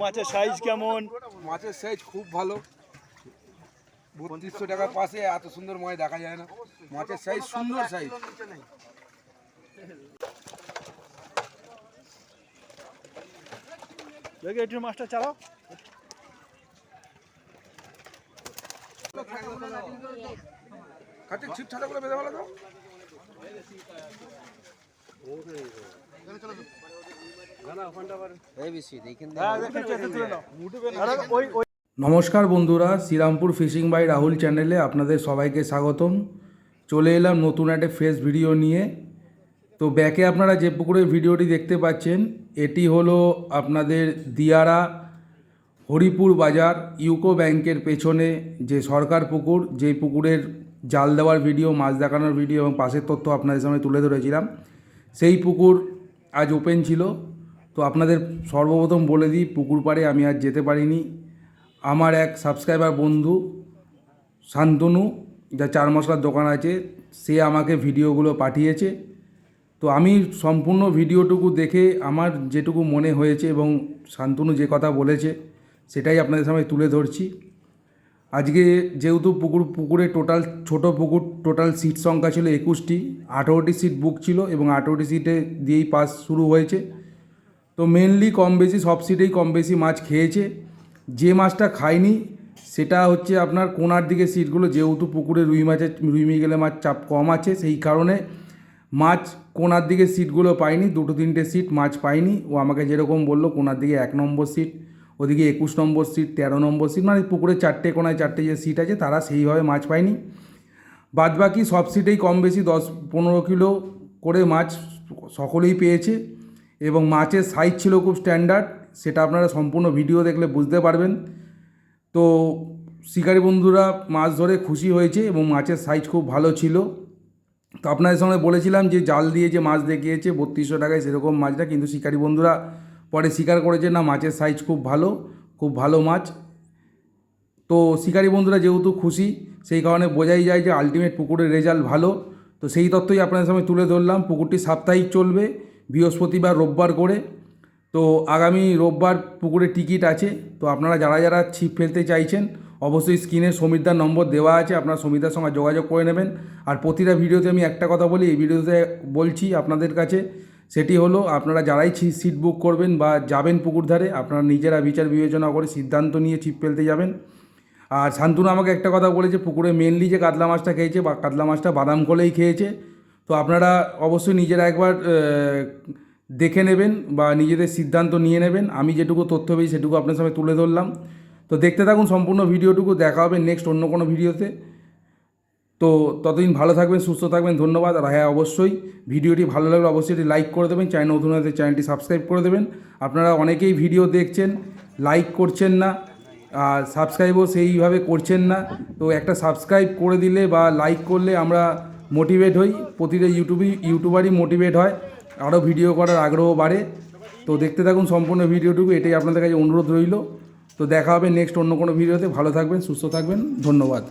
মাছের সাইজ কেমন? মাছের সাইজ খুব ভালো। বত্রিশশো টাকার পাশে এত সুন্দর মাছ দেখা যায় না। মাছের সাইজ সুন্দর সাইজ দেখে একটু মাছটা চালাও। কাছে ছিট ছাটা করে বেঁধে ভালো তো। নমস্কার বন্ধুরা, শ্রীরামপুর ফিশিং বাই রাহুল চ্যানেলে আপনাদের সবাইকে স্বাগতম। চলে এলাম নতুন একটা ফ্রেশ ভিডিও নিয়ে। তো ব্যাকে আপনারা যে পুকুরের ভিডিওটি দেখতে পাচ্ছেন, এটি হলো আপনাদের দিয়ারা হরিপুর বাজার ইউকো ব্যাংকের পেছনে যে সরকার পুকুর, যেই পুকুরের জাল দেওয়ার ভিডিও মাছ দেখানোর ভিডিও এবং পাশের তথ্য আপনাদের সামনে তুলে ধরেছিলাম। সেই পুকুর আজ ওপেন ছিল। তো আপনাদের সর্বপ্রথম বলে দিই, পুকুর পাড়ে আমি আজ যেতে পারিনি। আমার এক সাবস্ক্রাইবার বন্ধু, শান্তনু যা চার মশলার দোকান আছে, সে আমাকে ভিডিওগুলো পাঠিয়েছে। তো আমি সম্পূর্ণ ভিডিওটুকু দেখে আমার যেটুকু মনে হয়েছে এবং শান্তনু যে কথা বলেছে, সেটাই আপনাদের সামনে তুলে ধরছি। আজকে যেহেতু পুকুর, পুকুরে টোটাল ছোট পুকুর টোটাল সিট সংখ্যা ছিল একুশটি। আঠেরোটি সিট বুক ছিল এবং আঠেরোটি সিটে দিয়েই পাস শুরু হয়েছে। তো মেনলি কম বেশি, সব সিটেই কম বেশি মাছ খেয়েছে। যে মাছটা খায়নি সেটা হচ্ছে আপনার কোনার দিকে সিটগুলো যেহেতু পুকুরে রুই মাছের, রুই মিগেলে মাছ চাপ কম আছে, সেই কারণে মাছ কোনার দিকে সিটগুলো পায়নি দুটো তিনটে সিট মাছ পায়নি ও আমাকে যেরকম বলল, কোনার দিকে এক নম্বর সিট ওদিকে একুশ নম্বর সিট তেরো নম্বর সিট মানে পুকুরে চারটে কোনায় চারটে যে সিট আছে, তারা সেইভাবে মাছ পায়নি। বাদবাকি সব সিটেই কম বেশি দশ পনেরো কিলো করে মাছ সকলেই পেয়েছে। এবং মাছের সাইজ ছিল খুব স্ট্যান্ডার্ড সেটা আপনারা সম্পূর্ণ ভিডিও দেখলে বুঝতে পারবেন। তো শিকারী বন্ধুরা, মাছ ধরে খুশি হয়েছে এবং মাছের সাইজ খুব ভালো ছিল। তো আপনাদের সঙ্গে বলেছিলাম যে জাল দিয়ে যে মাছ দেখিয়েছে, বত্রিশশো টাকায় সেরকম মাছটা কিন্তু শিকারী বন্ধুরা পরে স্বীকার করেছে না, মাছের সাইজ খুব ভালো খুব ভালো মাছ। তো শিকারী বন্ধুরা যেহেতু খুশি, সেই কারণে বোঝাই যায় যে আলটিমেট পুকুরের রেজাল্ট ভালো। তো সেই তথ্যই আপনাদের সামনে তুলে ধরলাম, পুকুরটি সাপ্তাহিক চলবে। বৃহস্পতিবার, রোববার করে। তো আগামী রোববার পুকুরে টিকিট আছে। তো আপনারা যারা যারা ছিপ ফেলতে চাইছেন, অবশ্যই স্ক্রিনে সমিতার নম্বর দেওয়া আছে, আপনারা সমিতার সঙ্গে যোগাযোগ করে নেবেন। আর প্রতিটা ভিডিওতে আমি একটা কথা বলি, এই ভিডিওতে বলছি আপনাদের কাছে, সেটি হলো আপনারা যারাই সিট বুক করবেন বা যাবেন পুকুর ধারে, আপনারা নিজেরা বিচার বিবেচনা করে সিদ্ধান্ত নিয়ে ছিপ ফেলতে যাবেন। আর শান্তনু আমাকে একটা কথা বলেছে, পুকুরে মেনলি যে কাতলা মাছটা খেয়েছে বা কাতলা মাছটা বাদাম কলেই খেয়েছে। তো আপনারা অবশ্যই নিজেরা একবার দেখে নেবেন বা নিজেদের সিদ্ধান্ত নিয়ে নেবেন। আমি যেটুকু তথ্য পেয়েছি সেটুকু আপনার সামনে তুলে ধরলাম। তো দেখতে থাকুন সম্পূর্ণ ভিডিওটুকু, দেখা হবে নেক্সট অন্য কোনো ভিডিওতে। তো ততদিন ভালো থাকবেন, সুস্থ থাকবেন, ধন্যবাদ। আর হ্যাঁ অবশ্যই ভিডিওটি ভালো লাগলে অবশ্যই এটি লাইক করে দেবেন, চ্যানেল নতুন হলে চ্যানেলটি সাবস্ক্রাইব করে দেবেন। আপনারা অনেকেই ভিডিও দেখছেন লাইক করছেন না, আর সাবস্ক্রাইবও সেইভাবে করছেন না। তো একটা সাবস্ক্রাইব করে দিলে বা লাইক করলে আমরা মোটিভেট হই, প্রতিটা ইউটিউবই ইউটিউবারই মোটিভেট হয়, আরও ভিডিও করার আগ্রহ বাড়ে। তো দেখতে থাকুন সম্পূর্ণ ভিডিওটুকু, এটাই আপনাদের কাছে অনুরোধ রইল। তো দেখা হবে নেক্সট অন্য কোনো ভিডিওতে, ভালো থাকবেন, সুস্থ থাকবেন, ধন্যবাদ।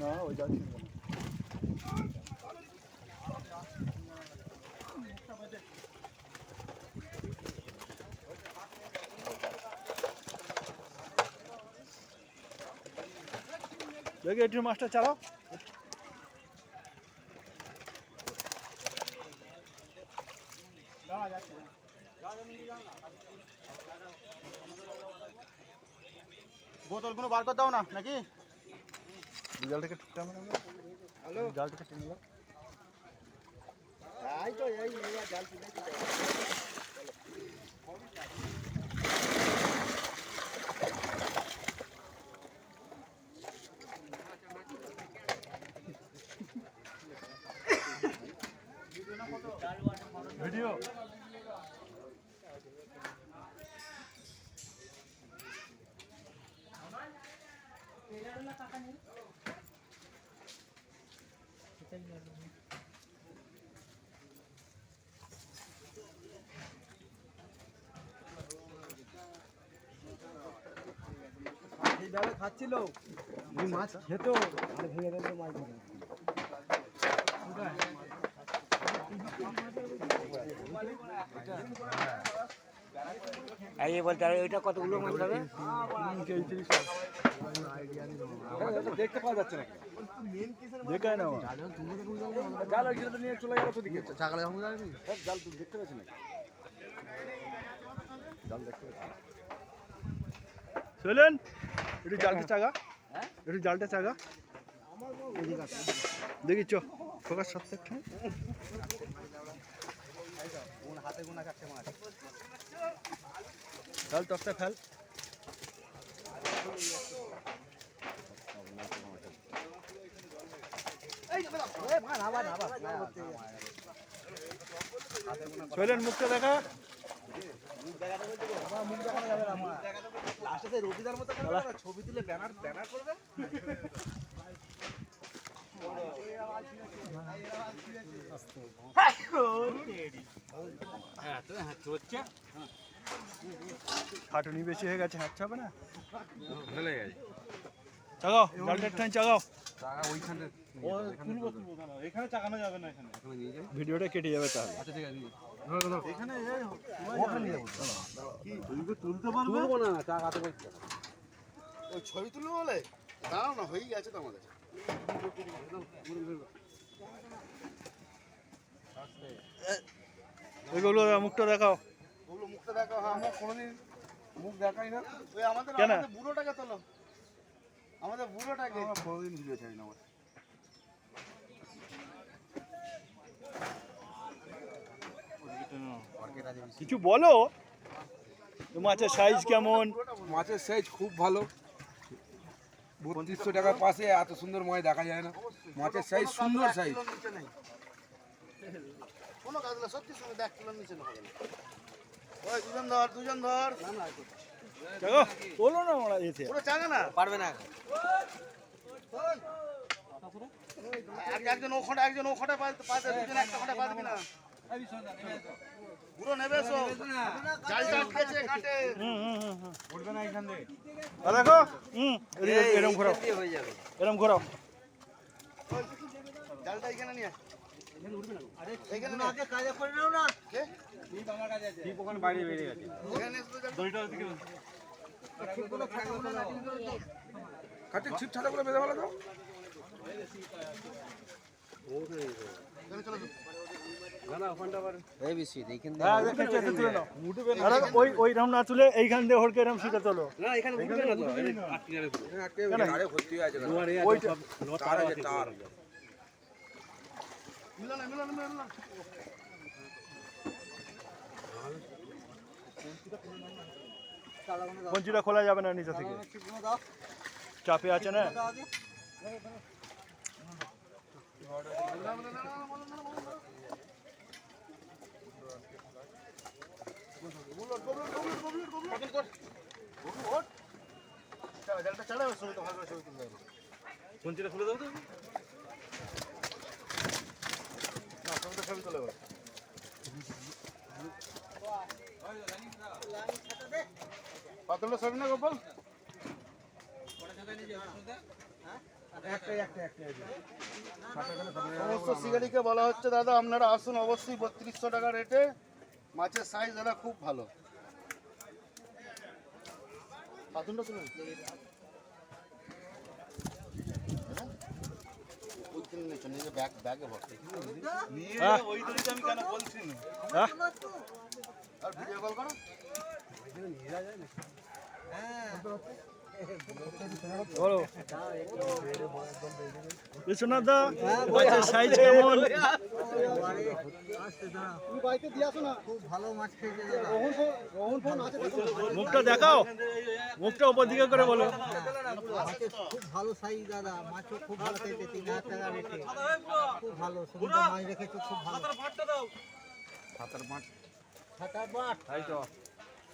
না ওই জাল ছিল না। দেখে একটু মাছটা বোতলগুলো বার করে দাও না নাকি? জালটাকে ঠিকঠাক হ্যালো? জালটাকে টেনে দাও এই তো এই জাল ভিডিও। মাছ খেত ভেঙে মাছ ওইটা কতগুলো মাছ হবে দেখতে পাওয়া যাচ্ছে নাকি দেখায় না জাল ওই নিয়ে চলে গেল তো দিকে চাকলে হবে যাবি জাল তুই দেখতে পাচ্ছি না জাল দেখতে পাচ্ছি। চলেন একটু জালটা চাগা। একটু জালটা চাগা। দেখি চ। ফোকাস একটু। হাতে গোনা কাটছে মাছ? Fail টসটা fail. চলেন মুখটা দেখা। ছবি তুলে ব্যানার ব্যানার করবে খাটুনি বেশি হয়ে গেছে হাঁটতে হবে না? ফেলে গেছে। চাগাও। ওইখানে এখানে চাকানো যাবে না এখানে। এখানে নিয়ে যাই ভিডিওটা কেটে যাবে তাহলে। আচ্ছা ঠিক আছে এখানে ওখানে নিয়ে যাব তুলতে তুলবো না বলছি ওই ছবি তুলবো বলে? দাঁড়াও না হয়েই গেছে তো আমাদের। ওইগুলো মুখটা দেখাও। ওগুলো মুখটা দেখাও হ্যাঁ আমরা কোনোদিন মুখ দেখাই না। ওই? আমাদের বুড়োটাকে তোলো। আমাদের বুড়োটাকে আমরা কোনোদিন ভিডিও চাই না আমার কিছু বলো? তো মাছের সাইজ কেমন? মাছের সাইজ খুব ভালো। বত্রিশশো টাকার পাশে এত সুন্দর মাছ দেখা যায় না। মাছের সাইজ সুন্দর সাইজ নেই। কোনো কাজ না সত্যি সঙ্গে দেখ কিলোর নিচে না হবে না ওই দুজন ধর দুজন ধর। তোলো না ওরা পারবে না। এক- একজন একজন দুজন একটা খাটে পা না। পুরো নেবে এসো জাল জাল খেয়েছে কাটে আর দেখো হুম এরম ঘোরাও। হয়ে যাবে। এরম ঘোরাও। জালটা এখানে নিয়ে আয়। এইখানে নিয়ে আয়। কাজে করে নাও না। কে? বাইরে বেরিয়ে গেছে। এখানে এসে তো জালটা- কাটে ছিট ছাটা করে বেঁধে ভালো তো। চলে হ্যাঁ দেখেছি এটা তুলে নাও। আরে ওই ওই না তুলে এইখান দিয়ে হড়কে এরম তোলো। আটকে কঞ্চিটা খোলা যাবে না নিচে থেকে? চাপে আছে না? খুলে দাও তো না, ছবিটা ছবি তুলে এবার। পাতলটা ছবি না গোপাল? সমস্ত শিকারিকে বলা হচ্ছে দাদা আপনারা আসুন অবশ্যই বত্রিশশো টাকা রেটে। মাছের সাইজ দাদা খুব ভালো। পাতুনটা তুলুন ব্যাগ ভর্তি হ্যাঁ। হ্যাঁ আর ভিডিও কল করো। বলো। বিশ্বনাথ দা মাছের সাইজ কেমন? মুখটা দেখাও। মুখটা উপর দিকে করে বলো। খুব ভালো সাইজ দাদা মাছও খুব ভালো তিন হাজার টাকা রেটে খুব ভালো সুন্দর মাছ রেখেছো খুব ভালো সাঁতার মাঠ। ছাতার বাট তাই তো